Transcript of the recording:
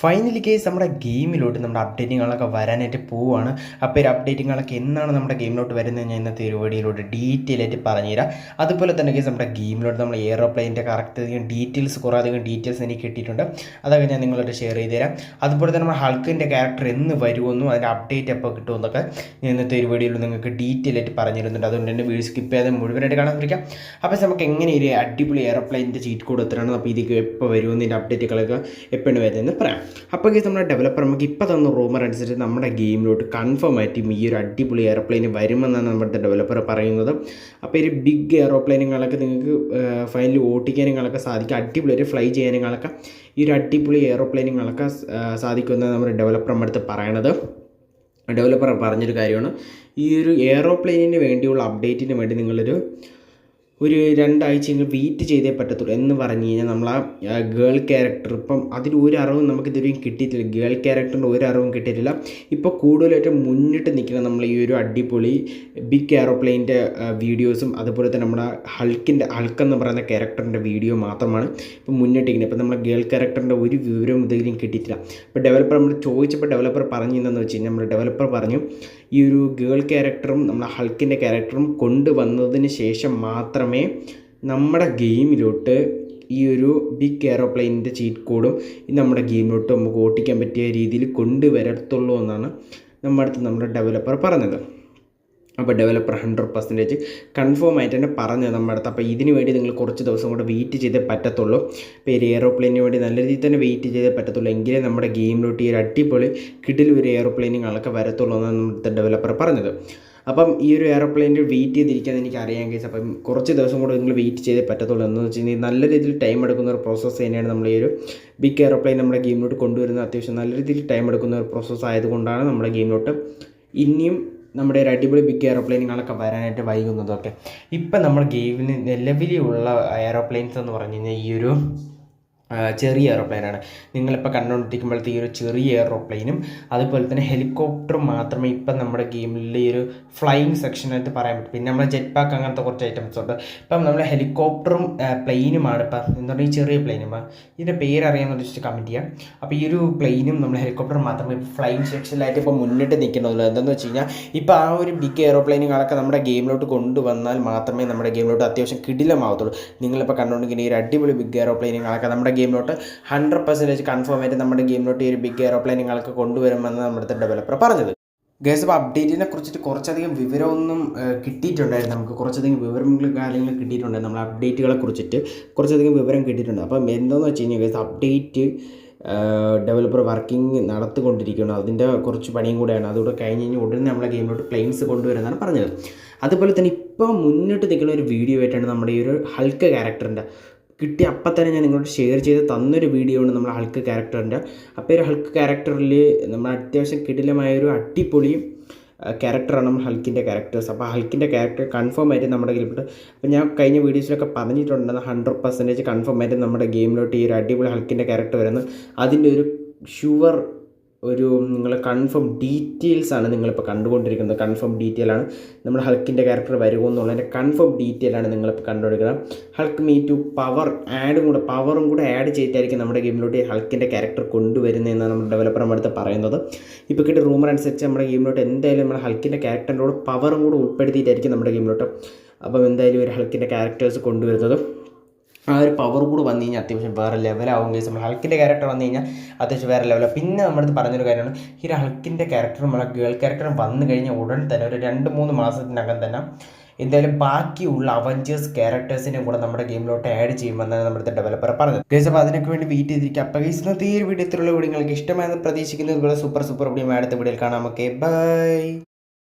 Finally case നമ്മുടെ ഗെയിമിലോട്ട് നമ്മുടെ അപ്ഡേറ്റിങ്ങുകളൊക്കെ വരാനായിട്ട് പോവുകയാണ് അപ്പോൾ ഒരു അപ്ഡേറ്റിങ്ങുകളൊക്കെ എന്നാണ് നമ്മുടെ ഗെയിമിലോട്ട് വരുന്നത് ഞാൻ ഇന്നത്തെ വീഡിയോയിലൂടെ ഡീറ്റെയിൽ ആയിട്ട് പറഞ്ഞുതരാം. അതുപോലെ തന്നെ കേസ് നമ്മുടെ ഗെയിമിലോട്ട് നമ്മൾ എയറോപ്ലെയിന്റെ കറക്റ്റ് അധികം ഡീറ്റെയിൽസ് കുറേ അധികം ഡീറ്റെയിൽസ് എനിക്ക് കിട്ടിയിട്ടുണ്ട്. അതൊക്കെ ഞാൻ നിങ്ങളോട് ഷെയർ ചെയ്ത് തരാം. അതുപോലെ തന്നെ നമ്മുടെ ഹൾക്കിന്റെ ക്യാരക്ടർ എന്ന് വരുമെന്നും അതിന്റെ അപ്ഡേറ്റ് എപ്പോൾ കിട്ടുമെന്നൊക്കെ ഞാൻ ഇന്നത്തെ വീഡിയോയിൽ നിങ്ങൾക്ക് ഡീറ്റെയിൽ ആയിട്ട് പറഞ്ഞു തരുന്നുണ്ട് അതുകൊണ്ട് തന്നെ വീഡിയോ സ്കിപ്പ് ചെയ്യാതെ മുഴുവനായിട്ട് കാണാൻ ശ്രമിക്കാം. അപ്പോൾ നമുക്ക് എങ്ങനെ ഒരു അടിപൊളി എയറോപ്ലെയിന്റെ ചീറ്റ് കോഡ് അപ്പോൾ ഇതിലേക്ക് എപ്പോൾ വരുമെന്നതിന്റെ അപ്ഡേറ്റുകളൊക്കെ എപ്പോഴാണ് വരുന്നതെന്ന് പറയാം. അപ്പോൾ കേസ് നമ്മുടെ ഡെവലപ്പർ നമുക്ക് ഇപ്പോൾ തന്ന റൂമർ അനുസരിച്ച് നമ്മുടെ ഗെയിമിലോട്ട് കൺഫേം ആയിട്ടും ഈ ഒരു അടിപൊളി എയർപ്ലെയിൻ വരുമെന്നാണ് നമ്മുടെ ഡെവലപ്പർ പറയുന്നത്. അപ്പോൾ ഒരു ബിഗ് എയറോപ്ലെയിനുകളൊക്കെ നിങ്ങൾക്ക് ഫൈനലി ഓട്ടിക്കാനുകളൊക്കെ സാധിക്കും. അടിപൊളി ഒരു ഫ്ലൈ ചെയ്യാനുകളൊക്കെ ഈ ഒരു അടിപൊളി എയറോപ്ലെയിനുകളൊക്കെ സാധിക്കുമെന്നാണ് നമ്മുടെ ഡെവലപ്പർ നമ്മുടെ അടുത്ത് പറയണത്. ഡെവലപ്പർ പറഞ്ഞൊരു കാര്യമാണ് ഈ ഒരു എയറോപ്ലെയിനിന് വേണ്ടിയുള്ള അപ്ഡേറ്റിന് വേണ്ടി നിങ്ങളൊരു ഒരു രണ്ടാഴ്ചയെങ്കിലും വെയിറ്റ് ചെയ്തേ പറ്റത്തുള്ളൂ എന്ന് പറഞ്ഞു കഴിഞ്ഞാൽ നമ്മൾ ആ ഗേൾ ക്യാരക്ടർ ഇപ്പം അതിൽ ഒരു അറിവും നമുക്ക് ഇതുവരെയും കിട്ടിയിട്ടില്ല. ഗേൾ ക്യാരക്ടറിന്റെ ഒരു അറിവും കിട്ടിയിട്ടില്ല. ഇപ്പോൾ കൂടുതലായിട്ട് മുന്നിട്ട് നിൽക്കുന്ന നമ്മൾ ഈ ഒരു അടിപൊളി ബിഗ് എയറോപ്ലെയിന്റെ വീഡിയോസും അതുപോലെ തന്നെ നമ്മുടെ ഹൾക്കിന്റെ ഹൾക്ക് എന്ന് പറയുന്ന ക്യാരക്ടറിന്റെ വീഡിയോ മാത്രമാണ് ഇപ്പോൾ മുന്നിട്ടിരിക്കുന്നത്. ഇപ്പം നമ്മൾ ഗേൾ ക്യാരക്ടറിന്റെ ഒരു വിവരവും ഇതുവരെയും കിട്ടിയിട്ടില്ല. ഇപ്പോൾ ഡെവലപ്പർ നമ്മൾ ചോദിച്ചപ്പോൾ ഡെവലപ്പർ പറഞ്ഞു എന്താണെന്ന് വെച്ച് കഴിഞ്ഞാൽ നമ്മുടെ ഡെവലപ്പർ പറഞ്ഞു ഈ ഒരു ഗേൾ ക്യാരക്ടറും നമ്മുടെ ഹൾക്കിന്റെ ക്യാരക്ടറും കൊണ്ടുവന്നതിന് ശേഷം മാത്രമേ നമ്മുടെ ഗെയിമിലോട്ട് ഈ ഒരു ബിഗ് എയറോപ്ലെയിനിന്റെ ചീറ്റ് കോഡും നമ്മുടെ ഗെയിമിലോട്ട് നമുക്ക് ഓട്ടിക്കാൻ പറ്റിയ രീതിയിൽ കൊണ്ടുവരത്തുള്ളൂ എന്നാണ് നമ്മുടെ അടുത്ത് നമ്മുടെ ഡെവലപ്പർ പറഞ്ഞത്. അപ്പോൾ ഡെവലപ്പർ ഹൺഡ്രഡ് പെർസെന്റേജ് കൺഫേം ആയിട്ട് തന്നെ പറഞ്ഞു നമ്മുടെ അടുത്ത്. അപ്പോൾ ഇതിന് വേണ്ടി നിങ്ങൾ കുറച്ച് ദിവസം കൂടെ വെയിറ്റ് ചെയ്തേ പറ്റത്തുള്ളൂ. ഇപ്പോൾ ഒരു എയറോപ്ലെയിനിന് വേണ്ടി നല്ല രീതിയിൽ തന്നെ വെയിറ്റ് ചെയ്തേ പറ്റത്തുള്ളൂ. എങ്കിലേ നമ്മുടെ ഗെയിമിലോട്ട് ഈ ഒരു അടിപൊളി കിടിൽ ഒരു എയറോപ്ലെയിനുകളൊക്കെ വരത്തുള്ളൂ എന്നാണ് നമ്മുടെ ഡെവലപ്പർ പറഞ്ഞത്. അപ്പം ഈ ഒരു എയറോപ്ലെയിനിൽ വെയിറ്റ് ചെയ്തിരിക്കാൻ എനിക്ക് അറിയാൻ കഴിച്ചു അപ്പം കുറച്ച് ദിവസം കൂടെ നിങ്ങൾ വെയിറ്റ് ചെയ്തേ പറ്റത്തുള്ളൂ. എന്ന് വെച്ച് കഴിഞ്ഞാൽ നല്ല രീതിയിൽ ടൈം എടുക്കുന്ന ഒരു പ്രോസസ്സ് തന്നെയാണ് നമ്മൾ ഈ ഒരു ബിഗ് എയറോപ്ലെയിൻ നമ്മുടെ ഗെയിമിലോട്ട് കൊണ്ടുവരുന്നത്. അത്യാവശ്യം നല്ല രീതിയിൽ ടൈം എടുക്കുന്ന ഒരു പ്രോസസ്സ് ആയതുകൊണ്ടാണ് നമ്മുടെ ഗെയിമിലോട്ട് ഇനിയും നമ്മുടെ ഒരു അടിപൊളി ബിഗ് എയറോപ്ലെയിനുകളൊക്കെ വരാനായിട്ട് വൈകുന്നതൊക്കെ. ഇപ്പം നമ്മുടെ ഗെയിമിന് നിലവിലുള്ള എയറോപ്ലെയിൻസ് എന്ന് പറഞ്ഞു കഴിഞ്ഞാൽ ഈ ഒരു ചെറിയ എയറോപ്ലെയിനാണ് നിങ്ങളിപ്പോൾ കണ്ടുകൊണ്ടിരിക്കുമ്പോഴത്തെ ഈ ഒരു ചെറിയ എയറോപ്ലെയിനും അതുപോലെ തന്നെ ഹെലികോപ്റ്ററും മാത്രമേ ഇപ്പം നമ്മുടെ ഗെയിമിൽ ഈ ഒരു ഫ്ലൈയിങ് സെക്ഷനായിട്ട് പറയാൻ പറ്റും. പിന്നെ നമ്മൾ ജെറ്റ് പാക്ക് അങ്ങനത്തെ കുറച്ച് ഐറ്റംസ് ഉണ്ട്. ഇപ്പം നമ്മൾ ഹെലികോപ്റ്ററും പ്ലെയിനുമാണ് ഇപ്പം. എന്ന് പറഞ്ഞാൽ ഈ ചെറിയ പ്ലെയിനും ഇതിന്റെ പേര് അറിയാമെന്ന് വെച്ചിട്ട് കമന്റ് ചെയ്യാം. അപ്പോൾ ഈ ഒരു പ്ലെയിനും നമ്മൾ ഹെലികോപ്റ്റർ മാത്രമേ ഫ്ലൈയിങ് സെക്ഷനിലായിട്ട് ഇപ്പോൾ മുന്നിട്ട് നിൽക്കുന്നുള്ളൂ. എന്താണെന്ന് വെച്ച് കഴിഞ്ഞാൽ ഇപ്പോൾ ആ ഒരു ബിഗ് എയറോപ്ലെയിനുകളൊക്കെ നമ്മുടെ ഗെയിമിലോട്ട് കൊണ്ടുവന്നാൽ മാത്രമേ നമ്മുടെ ഗെയിമിലോട്ട് അത്യാവശ്യം കിടിലമാവത്തുള്ളൂ. നിങ്ങളിപ്പോൾ കണ്ടുകൊണ്ടിരിക്കുന്ന ഈ ഒരു അടിപൊളി ബിഗ് എയറോപ്ലെയിനുകളൊക്കെ നമ്മുടെ ഗെയിമിലോട്ട് ഹൺഡ്രഡ് പെർസെന്റേജ് കൺഫേം ആയിട്ട് നമ്മുടെ ഗെയിമിലോട്ട് ഈ ഒരു ബിഗ് എയറോപ്ലെയിനുകളൊക്കെ കൊണ്ടുവരുമെന്ന് നമ്മുടെ ഡെവലപ്പർ പറഞ്ഞത്. ഗേസ് അപ്പോൾ അപ്ഡേറ്റിനെ കുറിച്ചിട്ട് കുറച്ചധികം വിവരമൊന്നും കിട്ടിയിട്ടുണ്ടായിരുന്നു. നമുക്ക് കുറച്ചധികം വിവരങ്ങൾ കാര്യങ്ങൾ കിട്ടിയിട്ടുണ്ടായിരുന്നു നമ്മൾ അപ്ഡേറ്റുകളെ കുറിച്ചിട്ട് കുറച്ചധികം വിവരം കിട്ടിയിട്ടുണ്ട്. അപ്പം എന്താണെന്ന് വെച്ച് കഴിഞ്ഞാൽ ഗേസ് അപ്ഡേറ്റ് ഡെവലപ്പർ വർക്കിംഗ് നടത്തിക്കൊണ്ടിരിക്കുകയാണ്. അതിന്റെ കുറച്ച് പണിയും കൂടെയാണ്. അതുകൂടെ കഴിഞ്ഞ് കഴിഞ്ഞാൽ ഉടനെ നമ്മളെ ഗെയിമിലോട്ട് പ്ലെയിൻസ് കൊണ്ടുവരുന്നതാണ് പറഞ്ഞത്. അതുപോലെ തന്നെ ഇപ്പോൾ മുന്നിട്ട് നിൽക്കുന്ന ഒരു വീഡിയോ ആയിട്ടാണ് നമ്മുടെ ഈ ഒരു ഹൾക്ക് ക്യാരക്ടറിന്റെ കിട്ടിയ അപ്പം തന്നെ ഞാൻ നിങ്ങളോട് ഷെയർ ചെയ്ത് തന്നൊരു വീഡിയോ ആണ് നമ്മൾ ഹൾക്ക് ക്യാരക്ടറിന്റെ അപ്പോൾ ഒരു ഹൾക്ക് ക്യാരക്ടറിൽ നമ്മൾ അത്യാവശ്യം കിടിലമായൊരു അടിപൊളി ക്യാരക്ടറാണ് നമ്മൾ ഹൾക്കിന്റെ ക്യാരക്ടേഴ്സ് അപ്പോൾ ഹൾക്കിന്റെ ക്യാരക്ടർ കൺഫേം ആയിട്ട് നമ്മുടെ ഗെയിമിലോട്ട് അപ്പോൾ ഞാൻ കഴിഞ്ഞ വീഡിയോസിലൊക്കെ പറഞ്ഞിട്ടുണ്ടെന്ന് ഹൺഡ്രഡ് പെർസെന്റേജ് കൺഫേം ആയിട്ട് നമ്മുടെ ഗെയിമിലോട്ട് ഈ ഒരു അടിപൊളി ഹൾക്കിന്റെ ക്യാരക്ടർ വരുന്നത് അതിന്റെ ഒരു ഷുവർ ഒരു നിങ്ങൾ കൺഫേം ഡീറ്റെയിൽസ് ആണ് നിങ്ങളിപ്പോൾ കണ്ടുകൊണ്ടിരിക്കുന്നത്. കൺഫേം ഡീറ്റെയിൽ ആണ്. നമ്മൾ ഹൾക്കിന്റെ ക്യാരക്ടർ വരുമോ എന്നുള്ളതിന്റെ കൺഫേം ഡീറ്റെയിൽ ആണ് നിങ്ങളിപ്പോൾ കണ്ടുകൊടുക്കുന്നത് ഹൾക്ക് മീ ടു പവർ ആഡും കൂടെ പവറും കൂടെ ആഡ് ചെയ്തിട്ടായിരിക്കും നമ്മുടെ ഗെയിമിലോട്ട് ഹൾക്കിന്റെ ക്യാരക്ടർ കൊണ്ടുവരുന്നതെന്നാണ് നമ്മുടെ ഡെവലപ്പർ നമ്മുടെ അടുത്ത് പറയുന്നത്. ഇപ്പോൾ കിട്ടിയ റൂമർ അനുസരിച്ച് നമ്മുടെ ഗെയിമിലോട്ട് എന്തായാലും നമ്മുടെ ഹൾക്കിന്റെ ക്യാരക്ടറിന്റെ കൂടെ പവറും കൂടെ ഉൾപ്പെടുത്തിയിട്ടായിരിക്കും നമ്മുടെ ഗെയിമിലോട്ട് അപ്പം എന്തായാലും ഒരു ഹൾക്കിന്റെ ക്യാരക്ടേഴ്സ് കൊണ്ടുവരുന്നത്. ആ ഒരു പവർ കൂടെ വന്നു കഴിഞ്ഞാൽ അത്യാവശ്യം വേറെ ലെവലാവും കേസ് നമ്മൾ ഹൾക്കിന്റെ ക്യാരക്ടർ വന്നു കഴിഞ്ഞാൽ അത്യാവശ്യം വേറെ ലെവലാണ് പിന്നെ നമ്മുടെ അടുത്ത് പറഞ്ഞൊരു കാര്യമാണ് ഈ ഹൾക്കിന്റെ ക്യാരക്ടർ നമ്മളെ ഗേൾ ക്യാരക്ടറും വന്നു കഴിഞ്ഞാൽ ഉടൻ തന്നെ ഒരു രണ്ട് മൂന്ന് മാസത്തിനകം തന്നെ എന്തായാലും ബാക്കിയുള്ള അവഞ്ചേഴ്സ് ക്യാരക്ടേഴ്സിനെ കൂടെ നമ്മുടെ ഗെയിമിലോട്ട് ആഡ് ചെയ്യുമെന്നാണ് നമ്മുടെ ഡെവലപ്പർ പറഞ്ഞത്. ഗേസ് അപ്പോൾ അതിനൊക്കെ വേണ്ടി വെയിറ്റ് ചെയ്തിരിക്കുക അപ്പോൾ ഗേസ് ഇന്നത്തെ ഈ വീഡിയോ ഇത്രയുള്ള വീഡിയോ നിങ്ങൾക്ക് ഇഷ്ടമായെന്ന് പ്രതീക്ഷിക്കുന്നത് സൂപ്പർ സൂപ്പർ വീഡിയോ അടുത്ത വീഡിയോയിൽ കാണാം. Okay bye